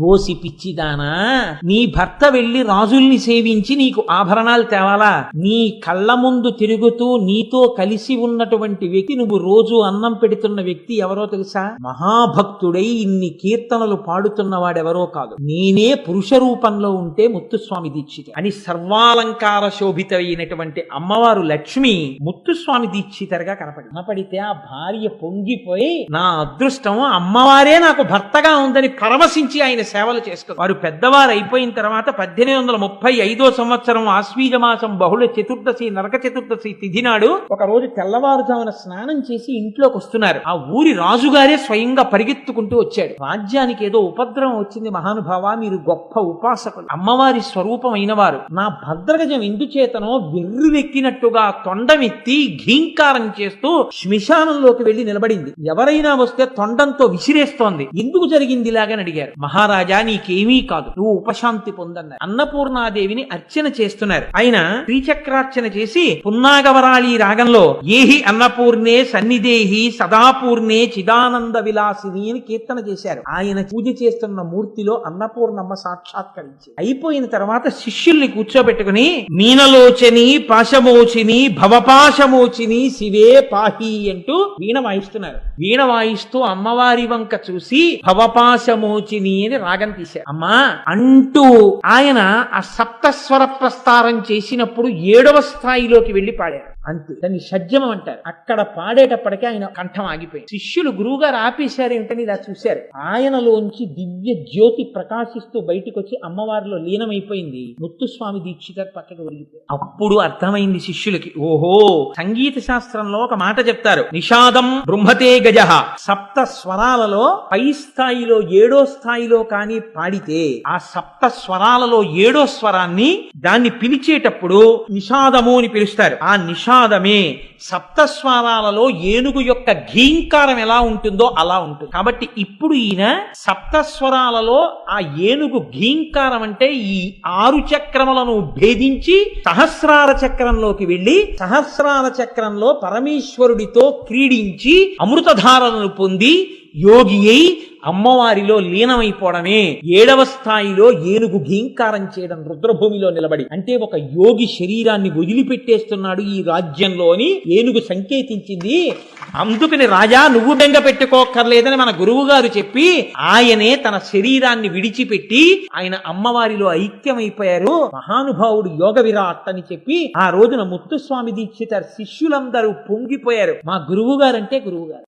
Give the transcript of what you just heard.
OC పిచ్చిదానా నీ భర్త వెళ్ళి రాజుల్ని సేవించి నీకు ఆభరణాలు తేవాలా? నీ కళ్ళ ముందు తిరుగుతూ నీతో కలిసి ఉన్నటువంటి వ్యక్తి నువ్వు రోజు అన్నం పెడుతున్న వ్యక్తి ఎవరో తెలుసా? మహాభక్తుడై ఇన్ని కీర్తనలు పాడుతున్న వాడెవరో కాదు. నేనే పురుష రూపంలో ఉంటే ముత్తుస్వామి దీక్షిత. అని సర్వాలంకార శోభితమైనటువంటి అమ్మవారు లక్ష్మి ముత్తుస్వామి దీక్షితరుగా కనపడి కనపడితే ఆ భార్య పొంగిపోయి నా అదృష్టం అమ్మవారే నాకు భర్తగా ఉందని పరవశించి ఆయన సేవలు చేసుకున్నారు వారు పెద్దవారు అయిపోయిన తర్వాత పద్దెనిమిది వందల ముప్పై ఐదో సంవత్సరం ఆశ్వీజ మాసం బహుళ చతుర్దశి నరక చతుర్దశి తిథి నాడు ఒక రోజు తెల్లవారుజామున స్నానం చేసి ఇంట్లోకి వస్తున్నారు. ఆ ఊరి రాజుగారే స్వయంగా పరిగెత్తుకుంటూ వచ్చాడు. రాజ్యానికి ఏదో ఉపద్రవం వచ్చింది మహానుభావ మీరు గొప్ప ఉపాసకులు. అమ్మవారి స్వరూపమైన వారు నా భద్రగజం ఎందుచేతనో వెర్రువెక్కినట్టుగా తొండమెత్తి ఘీంకారం చేస్తూ శ్మశానంలోకి వెళ్ళి నిలబడింది. ఎవరైనా వస్తే తొండంతో విసిరేస్తోంది. ఎందుకు జరిగింది ఇలాగని అడిగారు. మహారాజు నీకేమీ కాదు. నువ్వు ఉపశాంతి పొందన్నారు అన్నపూర్ణాదేవిని అర్చన చేస్తున్నారు. ఆయన త్రిచక్రార్చన చేసి పున్నాగవరాళి రాగంలో ఏహి అన్నపూర్ణే సన్నిదేహి సదాపూర్ణే చిదానంద విలాసిని అని కీర్తన చేశారు. ఆయన పూజ చేస్తున్న మూర్తిలో అన్నపూర్ణమ్మ సాక్షాత్కరించి అయిపోయిన తర్వాత శిష్యుల్ని కూర్చోబెట్టుకుని మీనలోచని పాశమోచిని భవపాశమోచిని శివే పాహి అంటూ వీణ వాయిస్తున్నారు వీణ వాయిస్తూ అమ్మవారి వంక చూసి భవపాశమోచిని అని రాగం తీశారు. అమ్మా అంటూ ఆయన ఆ సప్తస్వర ప్రస్తారం చేసినప్పుడు ఏడవ స్థాయిలోకి వెళ్ళి పాడారు. అంతే. దాన్ని షడ్జమం అంటారు. అక్కడ పాడేటప్పటికే ఆయన కంఠం ఆగిపోయింది. శిష్యులు గురువుగారు ఆపేశారు ఏమిటని ఇలా చూశారు. ఆయనలోంచి దివ్య జ్యోతి ప్రకాశిస్తూ బయటికి వచ్చి అమ్మవారిలో లీనమైపోయింది. ముత్తుస్వామి దీక్షిత పక్కకు ఒరిగిపోయి అప్పుడు అర్థమైంది శిష్యులకి ఓహో సంగీత శాస్త్రంలో ఒక మాట చెప్తారు. నిషాదం బృంహతే గజ. సప్త స్వరాలలో పై స్థాయిలో ఏడో స్థాయిలో కానీ పాడితే ఆ సప్త స్వరాలలో ఏడో స్వరాన్ని దాన్ని పిలిచేటప్పుడు నిషాదము అని పిలుస్తారు. ఆ నిషా సప్త సప్తస్వరాలలో ఏనుగు యొక్క ఘీంకారం ఎలా ఉంటుందో అలా ఉంటుంది. కాబట్టి ఇప్పుడు ఈయన సప్తస్వరాలలో ఆ ఏనుగు ఘీంకారం అంటే ఈ ఆరు చక్రములను భేదించి సహస్రార చక్రంలోకి వెళ్ళి సహస్రార చక్రంలో పరమేశ్వరుడితో క్రీడించి అమృతధారలను పొంది యోగి అయి అమ్మవారిలో లీనమైపోవడమే ఏడవ స్థాయిలో ఏనుగు ఘీంకారం చేయడం రుద్రభూమిలో నిలబడి అంటే ఒక యోగి శరీరాన్ని వదిలిపెట్టేస్తున్నాడు ఈ రాజ్యంలోని ఏనుగు సంకేతించింది. అందుకని రాజా నువ్వు బెంగ పెట్టుకోక్కర్లేదని మన గురువు గారు చెప్పి ఆయనే తన శరీరాన్ని విడిచిపెట్టి ఆయన అమ్మవారిలో ఐక్యమైపోయారు. మహానుభావుడు యోగ విరాట్ అని చెప్పి ఆ రోజున ముత్తుస్వామి దీక్షిత శిష్యులందరూ పొంగిపోయారు. మా గురువు గారంటే గురువు గారు